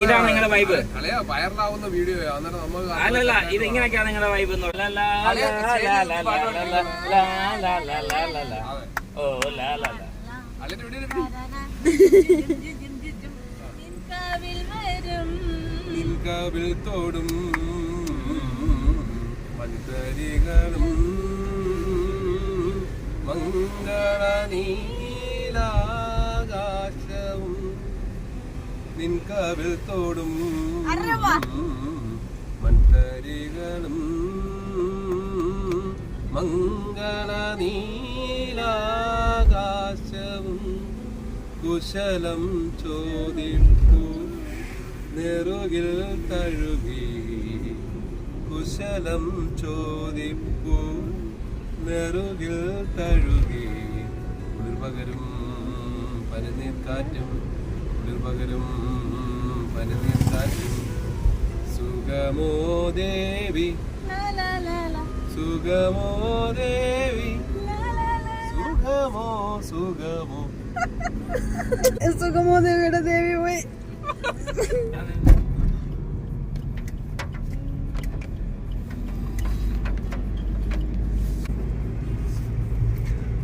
ഇതാണ് നിങ്ങളുടെ vibe വൈറലാവുന്ന video അല്ലല്ല ഇത് ഇങ്ങനെയൊക്കെയാണ് നിങ്ങളുടെ വൈബ് ഓ നിൻകാവിൽ തോടും മംഗള നീലാകാശവും നിൻകാവിൽ തോടും അറവാ. മൺതരികളും മംഗള നീലാകാശവും കുശലം ചോദിപ്പു നെറുകിൽ തഴുകി കുശലം ചോദിപ്പു നെറുകിൽ തഴുകി കുളിർപകരും പനിനീർക്കാറ്റും കുളിർപകരും പനിനീർക്കാറ്റും സുഖമോ ദേവി? ലാ, ലാ, ലാ, ലാ, സുഖമോ ദേവി? ലാ, ലാ, ലാ. സുഖമോ സുഖമോ? സുഖമോ ദേവിയുടെ ദേവി പോയി.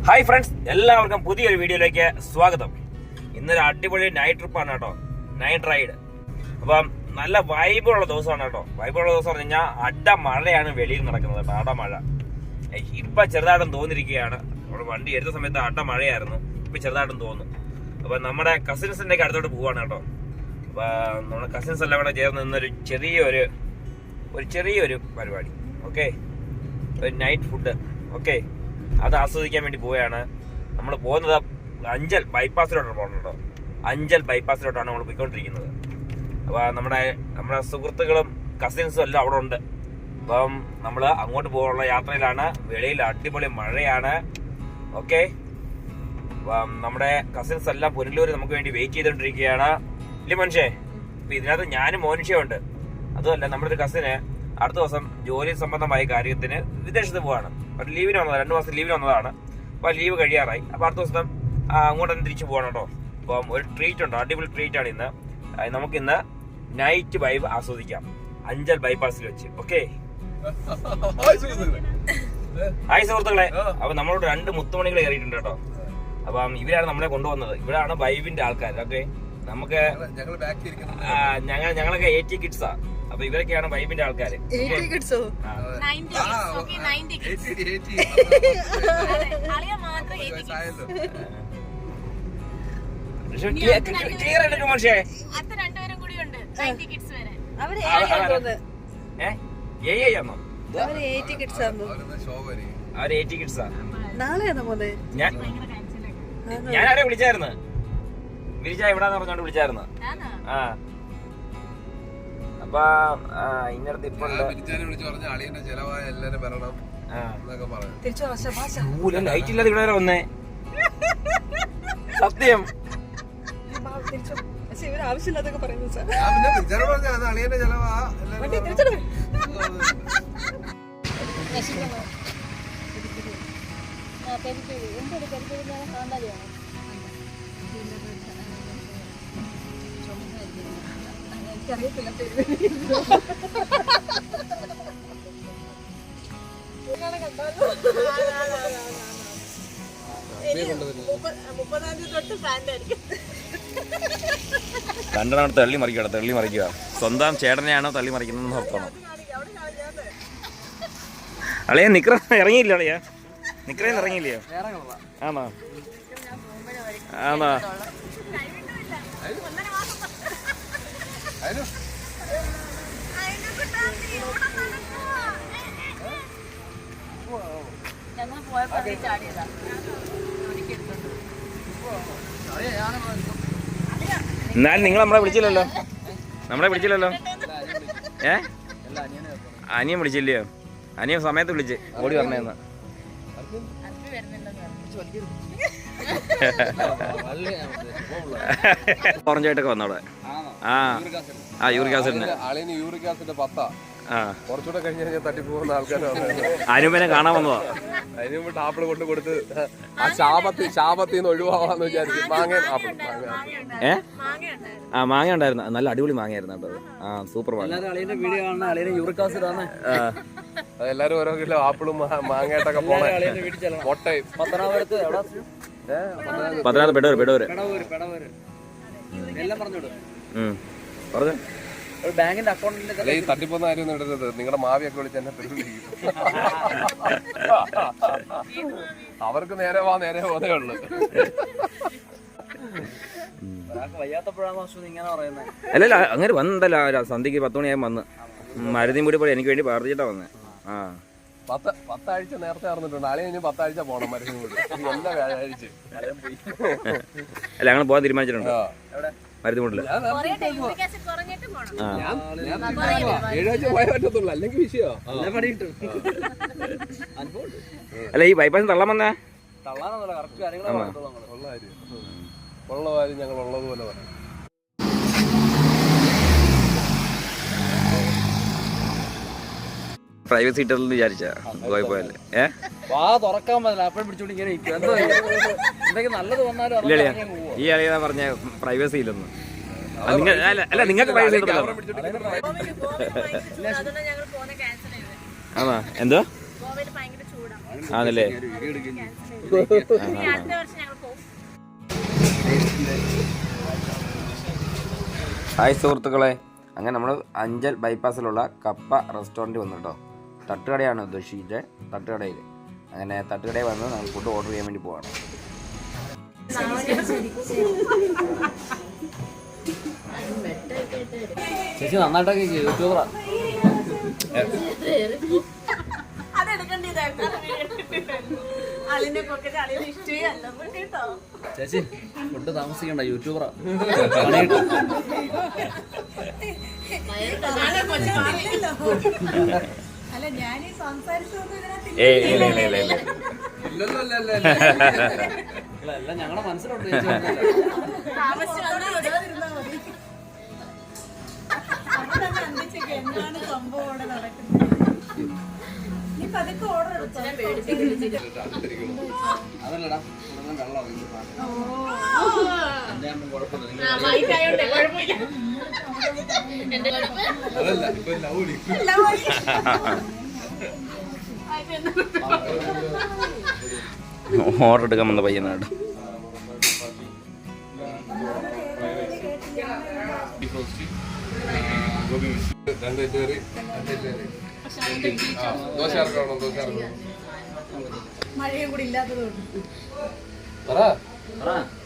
ഹായ് ഫ്രണ്ട്സ് എല്ലാവർക്കും പുതിയൊരു വീഡിയോയിലേക്ക് സ്വാഗതം. ഇന്നൊരു അടിപൊളി നൈറ്റ് ട്രിപ്പാണ് കേട്ടോ. നൈറ്റ് റൈഡ് അപ്പം നല്ല വൈബുള്ള ദിവസമാണ് കേട്ടോ. വൈബുള്ള ദിവസം പറഞ്ഞു കഴിഞ്ഞാൽ അട മഴയാണ് വെളിയിൽ നടക്കുന്നത് കേട്ടോ. അട മഴ. ഇപ്പൊ ചെറുതായിട്ടും തോന്നിരിക്കുകയാണ്. നമ്മുടെ വണ്ടി എടുത്ത സമയത്ത് അട മഴയായിരുന്നു. ഇപ്പൊ ചെറുതായിട്ടും തോന്നുന്നു. അപ്പൊ നമ്മുടെ കസിൻസിന്റെ അടുത്തോട്ട് പോവാണ് കേട്ടോ. അപ്പൊ നമ്മുടെ കസിൻസ് എല്ലാം കൂടെ ചേർന്ന് നിന്നൊരു ചെറിയൊരു ഒരു ചെറിയൊരു പരിപാടി. ഓക്കെ ഒരു നൈറ്റ് ഫുഡ് ഓക്കെ അത് ആസ്വദിക്കാൻ വേണ്ടി പോവുകയാണ്. നമ്മൾ പോകുന്നത് അഞ്ചൽ ബൈപ്പാസിലോട്ടാണ് പോകുന്നത് അഞ്ചൽ ബൈപ്പാസിലോട്ടാണ് നമ്മൾ പോയിക്കൊണ്ടിരിക്കുന്നത്. അപ്പോൾ നമ്മുടെ നമ്മുടെ സുഹൃത്തുക്കളും കസിൻസും എല്ലാം അവിടെ ഉണ്ട്. അപ്പം നമ്മൾ അങ്ങോട്ട് പോകാനുള്ള യാത്രയിലാണ്. വെളിയിൽ അടിപൊളി മഴയാണ്. ഓക്കെ അപ്പം നമ്മുടെ കസിൻസ് എല്ലാം പുനലൂർ നമുക്ക് വേണ്ടി വെയിറ്റ് ചെയ്തുകൊണ്ടിരിക്കുകയാണ് ഇല്ലേ മനുഷ്യേ? അപ്പം ഇതിനകത്ത് ഞാനും മോനുഷ്യമുണ്ട് അതുമല്ല നമ്മുടെ ഒരു കസിന് അടുത്ത ദിവസം ജോലി സംബന്ധമായ കാര്യത്തിന് വിദേശത്ത് പോവാണ്. ഒരു ലീവിന് വന്നതാണ് രണ്ട് മാസം ലീവിന് വന്നതാണ്. അപ്പോൾ ലീവ് കഴിയാറായി. അപ്പോൾ അടുത്ത ദിവസം ആ, അങ്ങോട്ട് തന്നെ തിരിച്ചു പോകണം കേട്ടോ. അപ്പം ഒരു ട്രീറ്റ് ഉണ്ട് അടിപൊളി ട്രീറ്റ് ആണ് ഇന്ന്. നമുക്ക് നമുക്കിന്ന് നൈറ്റ് വൈബ് ആസ്വദിക്കാം. അഞ്ചൽ ബൈപ്പാസിൽ വെച്ച്. ഓക്കെ ഹായ് സുഹൃത്തുക്കളെ. അപ്പൊ നമ്മളോട് രണ്ട് മുത്തുമണികൾ കയറിയിട്ടുണ്ട് കേട്ടോ. അപ്പം ഇവരാണ് നമ്മളെ കൊണ്ടുവന്നത്. ഇവരാണ് വൈബിന്റെ ആൾക്കാർ ഓക്കെ നമുക്ക് ഞങ്ങൾ ഞങ്ങളൊക്കെ എയ്റ്റി കിഡ്സാ അപ്പൊ ഇവരൊക്കെയാണ് വൈബിന്റെ ആൾക്കാർ കിഡ്സോ ക്ലിയർ ഞാൻ അവരെ വിളിച്ചായിരുന്നു? വിളിച്ചാ എവിടാന്ന് പറഞ്ഞോണ്ട് വിളിച്ചായിരുന്നു? ആ. അപ്പൊ ഇന്നടത്ത് ഇപ്പൊ ലൈറ്റ് ഇല്ലാതെ ഇവിടെ വന്നേ. സത്യം. ഇവർ പറയുന്നു മുപ്പതാം തീയതി തൊട്ട് ഫാന്റെ രണ്ടെണ്ണം തള്ളി മറിക്കുക തള്ളി മറിക്കുക. സ്വന്തം ചേട്ടനെയാണോ തള്ളി മറിക്കുന്നതെന്ന് ഓർക്കണം അളിയ നിക്ര ഇറങ്ങിയില്ല അളിയ? നിക്രയിൽ ഇറങ്ങിയില്ലയോ ആണോ? ആണോ? ഞങ്ങൾ പോയപ്പോ അതിൽ ചാടിയതാ. എന്നാലും നിങ്ങൾ നമ്മളെ വിളിച്ചില്ലല്ലോ. നമ്മളെ വിളിച്ചില്ലല്ലോ. ഏ? അനിയൻ വിളിച്ചില്ലയോ? അനിയൻ സമയത്ത് വിളിച്ച്. ഓടി പറഞ്ഞേന്ന് ഓറഞ്ചായിട്ടൊക്കെ വന്നവിടെ. ആ. ആ യൂറിക് ആസിഡിന്. പത്താ. കുറച്ചുകൂടെ കഴിഞ്ഞ് കഴിഞ്ഞാൽ തട്ടിപ്പോകുന്ന ആൾക്കാരാണ് അനുപനെ കാണാൻ വന്നതാ. അതിന് മുമ്പ് ആപ്പിൾ കൊണ്ട് കൊടുത്ത് ആ ശാപത്തിൽ ശാപത്തിൽ നിന്ന് ഒഴിവാവാന്ന് വിചാരിച്ചു മാങ്ങ ആപ്പിൾ മാങ്ങ ഏ? ആ മാങ്ങ ഉണ്ടായിരുന്നു. നല്ല അടിപൊളി മാങ്ങയായിരുന്നു കേട്ടോ ആ സൂപ്പർ മാങ്ങ. എല്ലാരും ഓരോ കിലോ ആപ്പിളും മാങ്ങയായിട്ടൊക്കെ പോണേ. മുട്ടയും. പത്തനാപുരത്ത് പത്തനാപുരത്ത് പെടവര് പെടവര്. എല്ലാം പറഞ്ഞോട് ഉം. പറഞ്ഞു. ഒരു ബാങ്കിന്റെ അക്കൗണ്ടിന്റെ ഈ തട്ടിപ്പോന്ന ഒന്നും ഇടരുത് നിങ്ങളുടെ മാവിയൊക്കെ വിളിച്ച് എന്നെ അവർക്ക് നേരെ വാ നേരെ പോതേ ഉള്ളു. അല്ലല്ല അങ്ങനെ വന്നല്ലോ ആ സന്ധ്യക്ക് പത്ത് മണിയായി വന്ന്. മരുന്നും കൂടി പോയി. എനിക്ക് വേണ്ടി പ്രാർത്ഥിച്ചിട്ടാ വന്നേ. ആ. പത്ത് പത്താഴ്ച നേരത്തെ അറിഞ്ഞിട്ടുണ്ട് ആളെ കഴിഞ്ഞ് പത്താഴ്ച പോണം മരുന്നും കൂടി. എല്ലാ വ്യാഴാഴ്ച അല്ല അങ്ങനെ പോകാൻ തീരുമാനിച്ചിട്ടുണ്ടോ. മരുന്ന് കൊണ്ടില്ല അല്ല ഈ ബൈപ്പാസ് തള്ളാൻ വന്നേ? തള്ളാനൊന്നുമല്ല കറക്റ്റ് കാര്യങ്ങളെ ഞങ്ങൾ ഉള്ളതുപോലെ പറയും. പ്രൈവറ്റ് സീറ്ററിൽ വിചാരിച്ചാ? വാ തുറക്കാൻ പറ്റില്ല. അപ്പോഴും പിടിച്ചോണ്ട് ഇങ്ങനെ ഇരിക്കും. എന്തോ എന്തെങ്കിലും നല്ലത് വന്നാലും പോവാ. ഈ അളിയാ പറഞ്ഞ പ്രൈവസി ഇല്ലെന്ന്. നിങ്ങ- അല്ല അല്ല നിങ്ങൾക്ക് പ്രൈവസി അതുകൊണ്ട് പോകുന്ന ആണോ? എന്തോ ഭയങ്കര ആണല്ലേ? ഇനി അടുത്ത വർഷം പോകും ഹായ് സുഹൃത്തുക്കളെ. അങ്ങനെ നമ്മൾ അഞ്ചൽ ബൈപ്പാസിലുള്ള കപ്പ റെസ്റ്റോറന്റ് വന്നു കേട്ടോ. തട്ടുകടയാണ് ഉദ്ദേശിച്ചത് തട്ടുകടയിൽ അങ്ങനെ തട്ടുകടയിൽ വന്ന് നമ്മൾ ഫുഡ് ഓർഡർ ചെയ്യാൻ വേണ്ടി പോവാണ്. ചേച്ചി നന്നായിട്ടൊക്കെ യൂട്യൂബറാ ചേച്ചി ഫുഡ് താമസിക്കണ്ട. യൂട്യൂബറാ പണി ഏയ് ഇല്ല ഇല്ല ഇല്ല ഇല്ല ഞങ്ങളുടെ മനസ്സിലുണ്ട് അതല്ലടാ. വെള്ളം നിങ്ങൾ കുഴപ്പമില്ല. അതല്ല ഇപ്പൊ ലൗലി ഓർഡർ എടുക്കാൻ വന്ന പയ്യനാട് രണ്ട് ദോശ ഇറക്കണം ദോശ ഇറക്കണം മഴയും കൂടി ഇല്ലാത്തതുകൊണ്ട്. പറ.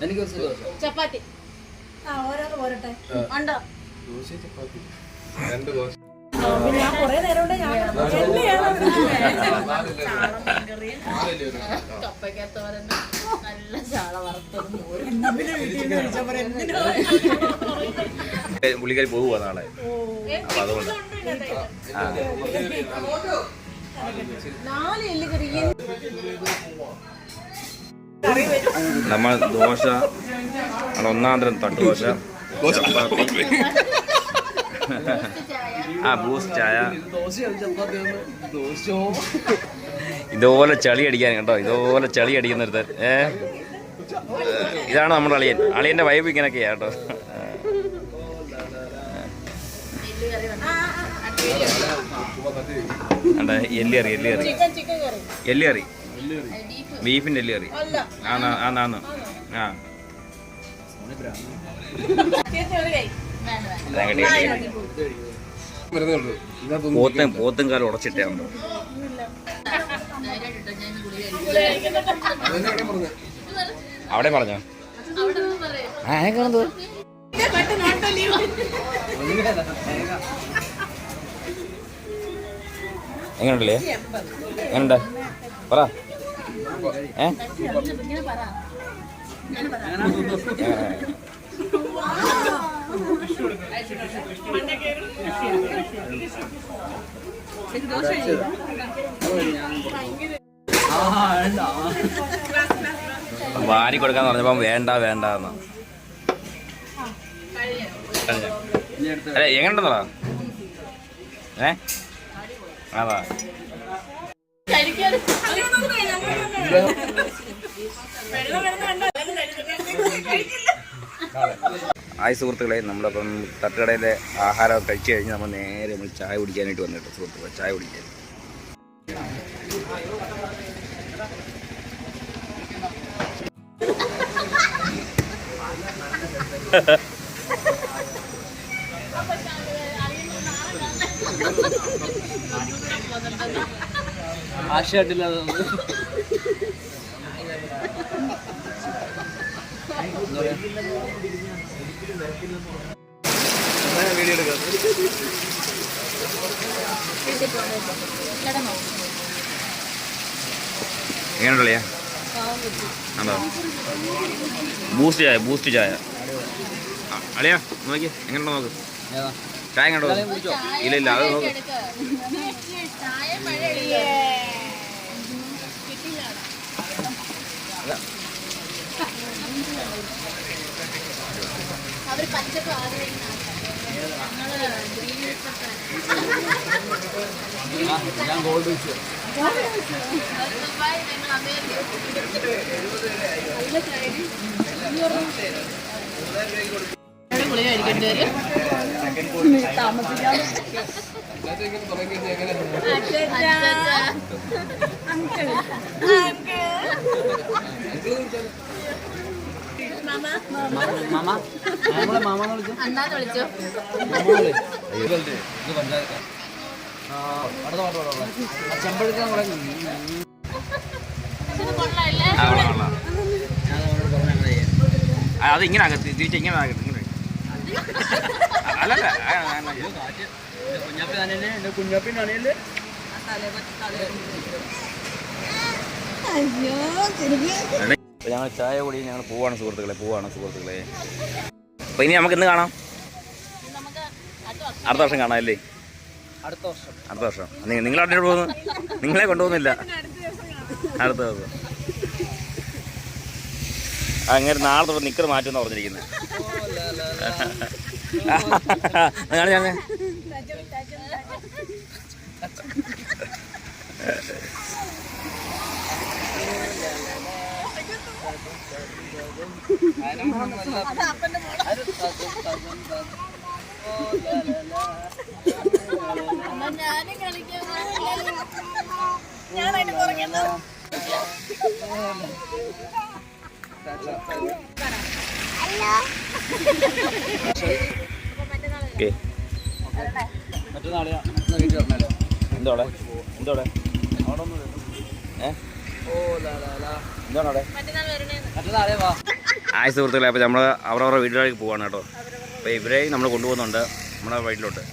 എനിക്ക് ചപ്പാത്തി. രണ്ട് ദോശ. ഞാൻ കുറെ നേരം കൊണ്ട് ഞാൻ കപ്പയ്ക്കത്തോരൻ നല്ല ചാള വറുത്തത് പുള്ളിക്കാരി പോകുക നാളെ. അപ്പൊ അതുകൊണ്ട്. നാല് എല്ല് കറി. നമ്മൾ ദോശ ഒന്നാം തരം തട്ട് ദോശ ചപ്പാത്തി. ആ ബൂസ്റ്റ് ചായ. ഇതുപോലെ ചളി അടിക്കാൻ കേട്ടോ ഇതുപോലെ ചളി അടിക്കുന്ന ഒരുത്തൻ ഏ? ഇതാണ് നമ്മുടെ അളിയൻ. അളിയന്റെ വൈബ് ഇങ്ങനെയൊക്കെയാ കേട്ടോ. എല്ലിയറി എല്ലിയറി എല്ലിയറി ബീഫ് ബീഫിന്റെ എല്ലിയറി ആന്ന് ആന്നാന്ന് ആ പോത്തും പോത്തും കാലം ഉടച്ചിട്ടാണോ അവിടെ പറഞ്ഞോ? അവിടെ നിന്ന് പറയാം ആ കാണുന്നത്. എങ്ങനെയുണ്ടല്ലേ? എങ്ങനെയുണ്ട്? പറ. വാരി കൊടുക്കാൻ പറഞ്ഞപ്പം വേണ്ട വേണ്ട എന്ന്. അല്ല എങ്ങനെയുണ്ടെന്നടാ? ഏ? അതാ ഹായ് സുഹൃത്തുക്കളെ നമ്മളിപ്പം തട്ടുകടയിലെ ആഹാരം കഴിച്ചു കഴിഞ്ഞ് നമ്മൾ നേരെ നമ്മൾ ചായ കുടിക്കാനായിട്ട് വന്നിട്ട് സുഹൃത്തുക്കളെ ചായ കുടിക്കാൻ. ആശയായിട്ടില്ല വീഡിയോ എടുക്കാം. ബൂസ്റ്റ് ചായ ബൂസ്റ്റ് ചായ. അളിയാ നോക്കി എങ്ങനെയുണ്ടോ നോക്ക്. ചായ കണ്ടോ? ഇല്ല ഇല്ല അത് നോക്ക്. ഞാൻ ഗോൾഡ് വെച്ചു ഗുളിക കഴിക്കേണ്ടി വരും മാമ നമ്മളെ മാമാന്ന് വിളിച്ചു വിളിച്ചു ഇത് പഞ്ചായത്ത് അടുത്ത പാട്ട് പാടാം അത് ഇങ്ങനെ ആകത്ത് തിരിച്ച് ഇങ്ങനെ ആകത്ത് അല്ലല്ല കുഞ്ഞാപ്പി തന്നെ അണിയല്ലേ ഞങ്ങൾ ചായ കൂടി ഞങ്ങൾ പോവാണ് സുഹൃത്തുക്കളെ പോവാണ് സുഹൃത്തുക്കളെ. അപ്പൊ ഇനി നമുക്ക് ഇന്ന് കാണാം. നമുക്ക് അടുത്ത വർഷം കാണാം അല്ലേ അടുത്ത വർഷം. അടുത്ത വർഷം. നിങ്ങൾ നിങ്ങൾ അവിടെ പോകുന്നു? നിങ്ങളെ കൊണ്ടുപോകുന്നില്ല. അടുത്ത ദിവസം അങ്ങനെ നാളെ തൊട്ട് നിക്കർ മാറ്റുമെന്ന് പറഞ്ഞിരിക്കുന്നത് ഞാനായിട്ട് കുറയ്ക്കുന്നു ഓക്കെ മറ്റന്നാളെയാ എന്നാ വീട്ടിൽ വരണല്ലോ എന്തോടെ? എന്തോടെ? ആയ സുഹൃത്തുക്കളെ അപ്പോൾ നമ്മൾ അവരവരുടെ വീട്ടിലേക്ക് പോവാണ് കേട്ടോ. അപ്പോൾ ഇവരെ നമ്മൾ കൊണ്ടുപോകുന്നുണ്ട് നമ്മുടെ വീട്ടിലോട്ട്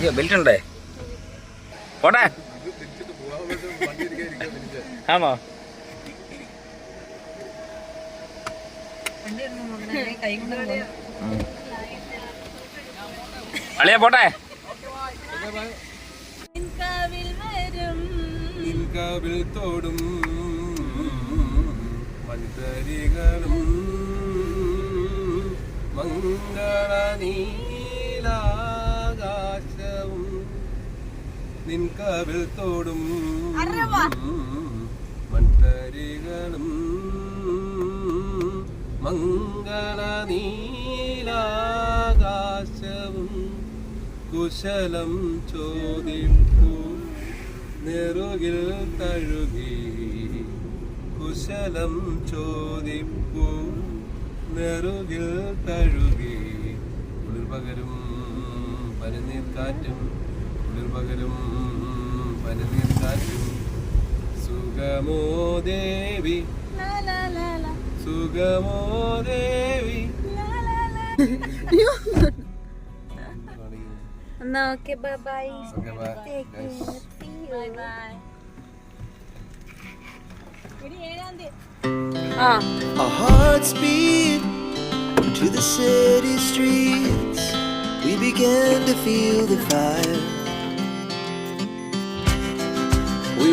അയ്യോ ബെൽറ്റ് ഉണ്ടേ? പോട്ടെ. ആണോ? അളിയ പോട്ടെ. നിൻകാവിൽ തോടും മൺതരികളും മംഗള നീലാകാശവും നിൻകാവിൽ തോടും മൺതരികളും മംഗള നീലാകാശവും കുശലം ചോദിപ്പൂ. നെറുകിൽ തഴുകി കുശലം ചോദിപ്പൂ. നെറുകിൽ തഴുകി കുളിർപകരും പനിനീർ കാറ്റും കുളിർപകരും പനിനീർ കാറ്റും സുഖമോ ദേവി സുഖമോ ദേവി എന്നാ okay bye bye Okay, bye. Guys. Bye bye തീയതി Our hearts beat to the city streets. We began to feel the fire.